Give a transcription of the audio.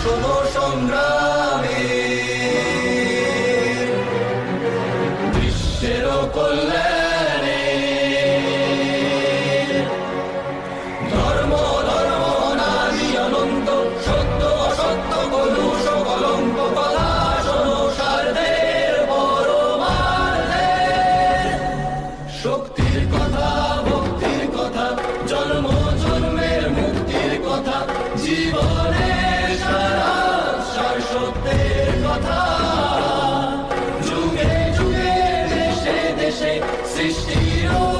অসম সংগ্রামে বিশ্বের কল্যাণ সৃষ্টির